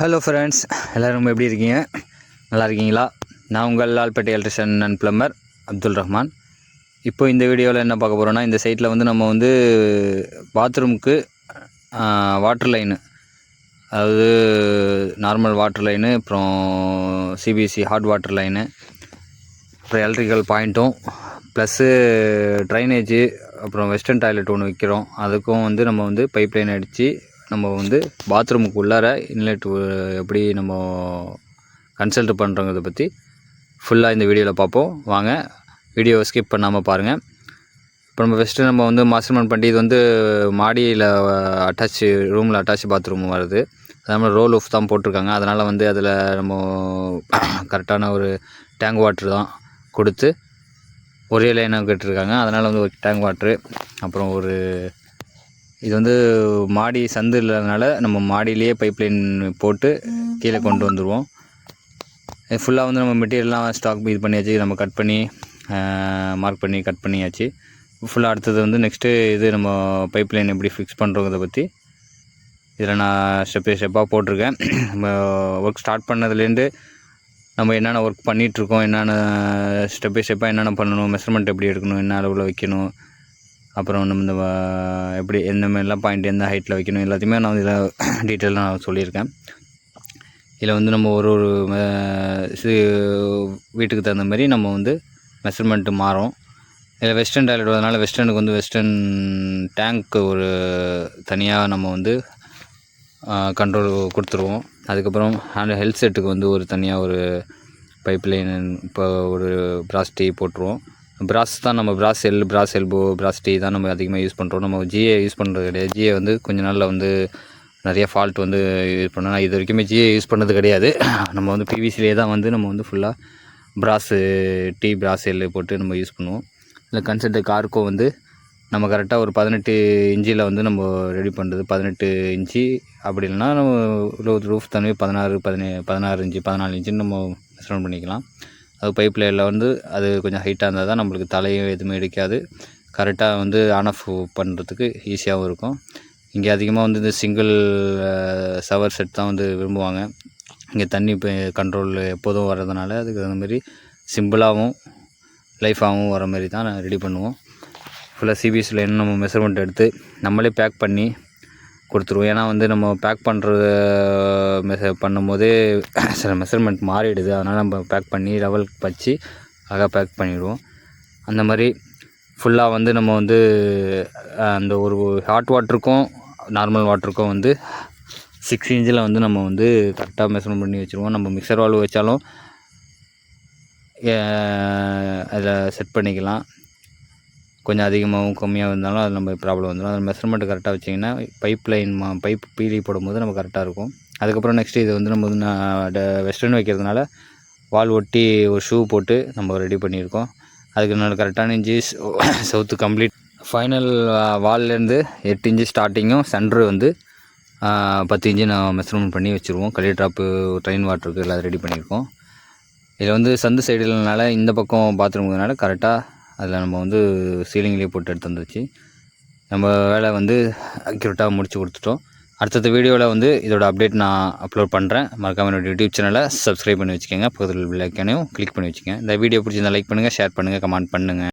Hello friends எல்லோரும் எப்படி இருக்கீங்க? நல்லா இருக்கீங்களா? நான் உங்கள் Lalpettai electrician and plumber Abdul Rahman. இப்போ இந்த வீடியோவில் என்ன பார்க்க போகிறோன்னா இந்த சைட்டில் வந்து நம்ம வந்து பாத்ரூமுக்கு வாட்டர் லைனு அதாவது நார்மல் வாட்டர் லைனு அப்புறம் சிபிசி ஹாட் வாட்டர் லைனு அப்புறம் எலக்ட்ரிக்கல் பாயிண்ட்டும் ப்ளஸ்ஸு ட்ரைனேஜு அப்புறம் வெஸ்டர்ன் டாய்லெட் ஒன்று வைக்கிறோம். அதுக்கும் வந்து நம்ம வந்து பைப் லைன் அடித்து நம்ம வந்து பாத்ரூமுக்கு உள்ளார இன்லெட் எப்படி நம்ம கன்சல்ட் பண்ணுறோங்கிறத பற்றி ஃபுல்லாக இந்த வீடியோவில் பார்ப்போம். வாங்க வீடியோவை ஸ்கிப் பண்ணாமல் பாருங்கள் இப்போ நம்ம ஃபஸ்ட்டு நம்ம வந்து மாஸ்டர்மன் பண்ணி இது வந்து மாடியில் அட்டாச் ரூமில் அட்டாச் பாத்ரூம் வருது. அதனால் ரோல் ஆஃப் தான் போட்டிருக்காங்க. அதனால் வந்து அதில் நம்ம கரெக்டான ஒரு டேங்க் வாட்ரு தான் கொடுத்து ஒரே லைனாக கேட்டிருக்காங்க. அதனால் வந்து ஒரு டேங்க் வாட்ரு அப்புறம் ஒரு இது வந்து மாடி சந்து இல்லாதனால நம்ம மாடியிலேயே பைப் லைன் போட்டு கீழே கொண்டு வந்துடுவோம் ஃபுல்லாக வந்து நம்ம மெட்டீரியல்லாம் ஸ்டாக் இது பண்ணியாச்சு நம்ம கட் பண்ணி மார்க் பண்ணி கட் பண்ணியாச்சு. ஃபுல்லாக அடுத்தது வந்து நெக்ஸ்ட்டு இது நம்ம பைப் லைன் எப்படி ஃபிக்ஸ் பண்ணுறோங்கிறத பற்றி இதில் நான் ஸ்டெப் பை ஸ்டெப்பாக போட்டிருக்கேன். நம்ம ஒர்க் ஸ்டார்ட் பண்ணதுலேருந்து நம்ம என்னென்ன ஒர்க் பண்ணிகிட்ருக்கோம் என்னென்ன ஸ்டெப் பை ஸ்டெப்பாக என்னென்ன பண்ணணும் மெஷர்மெண்ட் எப்படி எடுக்கணும் என்ன அளவில் வைக்கணும் அப்புறம் நம்ம இந்த எப்படி எந்த மாதிரிலாம் பாயிண்ட் எந்த ஹைட்டில் வைக்கணும் எல்லாத்தையுமே நான் இதில் டீட்டெயிலாக நான் சொல்லியிருக்கேன். இதில் வந்து நம்ம ஒரு ஒரு வீட்டுக்கு தகுந்த மாதிரி நம்ம வந்து மெஷர்மெண்ட்டு மாறும். இதில் வெஸ்டர்ன் டாய்லெட் வரதுனால வெஸ்டர்னுக்கு வந்து வெஸ்டர்ன் டேங்க்கு ஒரு தனியாக நம்ம வந்து கண்ட்ரோல் கொடுத்துருவோம். அதுக்கப்புறம் ஹேண்ட் ஹெல்த் செட்டுக்கு வந்து ஒரு தனியாக ஒரு பைப் லைன் இப்போ ஒரு பிராஸ்டி போட்டுருவோம். ப்ராஸ் தான் நம்ம brass L brass elbow brass tee தான் நம்ம அதிகமாக யூஸ் பண்ணுறோம் நம்ம ஜிஏ யூஸ் பண்ணுறது கிடையாது. ஜிஏ வந்து கொஞ்ச நாளில் வந்து நிறைய ஃபால்ட் வந்து யூஸ் பண்ணோம். இது வரைக்குமே ஜிஏ யூஸ் பண்ணது கிடையாது. நம்ம வந்து பிவிசிலே தான் வந்து நம்ம வந்து ஃபுல்லாக பிராஸு டீ ப்ராஸ் எல் போட்டு நம்ம யூஸ் பண்ணுவோம். இல்லை கன்சென்ட் காருக்கும் வந்து நம்ம கரெக்டாக ஒரு பதினெட்டு இன்ச்சில் வந்து நம்ம ரெடி பண்ணுறது பதினெட்டு இன்ச்சு அப்படி இல்லைனா நம்ம ரூஃப் தன்மை பதினாறு பதினே பதினாறு இன்ச்சு பதினாலு இன்ச்சுன்னு நம்ம மெஷர்மெண்ட் பண்ணிக்கலாம். அது பைப் லைனில் வந்து அது கொஞ்சம் ஹைட்டாக இருந்தால் தான் நம்மளுக்கு தலையும் எதுவுமே இடிக்காது. கரெக்டாக வந்து ஆன் ஆஃப் பண்ணுறதுக்கு ஈஸியாகவும் இருக்கும். இங்கே அதிகமாக வந்து இந்த சிங்கிள் சவர் செட் தான் வந்து விரும்புவாங்க. இங்கே தண்ணி இப்போ கண்ட்ரோல் எப்போதும் வர்றதுனால அதுக்கு தகுந்த மாதிரி சிம்பிளாகவும் லைஃபாகவும் வர மாதிரி தான் ரெடி பண்ணுவோம். ஃபுல்லாக சிபிஎஸ்சியில் என்ன நம்ம மெஷர்மெண்ட் எடுத்து நம்மளே பேக் பண்ணி கொடுத்துருவோம். ஏன்னா வந்து நம்ம பேக் பண்ணுறது மெச பண்ணும்போதே சில மெஷர்மெண்ட் மாறிடுது. அதனால் நம்ம பேக் பண்ணி லெவல் வச்சு அழகாக பேக் பண்ணிவிடுவோம் அந்த மாதிரி ஃபுல்லாக வந்து நம்ம வந்து அந்த ஒரு ஹாட் வாட்டருக்கும் நார்மல் வாட்டருக்கும் வந்து சிக்ஸ் இன்ச்சில் வந்து நம்ம வந்து கரெக்டாக மெஷர்மெண்ட் பண்ணி வச்சுருவோம். நம்ம மிக்சர் வால்வு வச்சாலும் அதில் செட் பண்ணிக்கலாம். கொஞ்சம் அதிகமாகவும் கம்மியாக இருந்தாலும் அது நம்ம ப்ராப்ளம் வந்துடும் அதில் மெஷர்மெண்ட் கரெக்டாக வச்சிங்கன்னா பைப் லைன் மா பைப் பீலி போடும்போது நம்ம கரெக்டாக இருக்கும். அதுக்கப்புறம் நெக்ஸ்ட்டு இது வந்து நம்ம வந்து வெஸ்டர்ன் வைக்கிறதுனால வால் ஒட்டி ஒரு ஷூ போட்டு நம்ம ரெடி பண்ணியிருக்கோம். அதுக்கு நல்ல கரெக்டான இன்ச்சு சவுத்து கம்ப்ளீட் ஃபைனல் வால்லேருந்து எட்டு இன்ச்சு ஸ்டார்டிங்கும் சென்ட்ரு வந்து பத்து இன்ச்சு நான் மெஷர்மெண்ட் பண்ணி வச்சுருவோம். கலி ட்ராப்பு ட்ரெயின் வாட்டருக்கு எல்லாம் ரெடி பண்ணியிருக்கோம். இதில் வந்து சந்து சைடுலனால இந்த பக்கம் பாத்ரூம்னால கரெக்டாக அதில் நம்ம வந்து சீலிங்லேயே போட்டு எடுத்து வந்துச்சு நம்ம வேலை வந்து அக்யூரேட்டாக முடிச்சு கொடுத்துட்டோம். அடுத்தது வீடியோவில் வந்து இதோட அப்டேட் நான் அப்லோட் பண்ணுறேன் மறக்காமல் என்னோடய யூடியூப் சேனலை சப்ஸ்கிரைப் பண்ணி வச்சுக்கோங்க. பக்கத்தில் பிள்ளைக்கானையும் கிளிக் பண்ணி வச்சுக்கோங்க. இந்த வீடியோ பிடிச்சிருந்தா லைக் பண்ணுங்கள் ஷேர் பண்ணுங்கள் கமெண்ட் பண்ணுங்கள்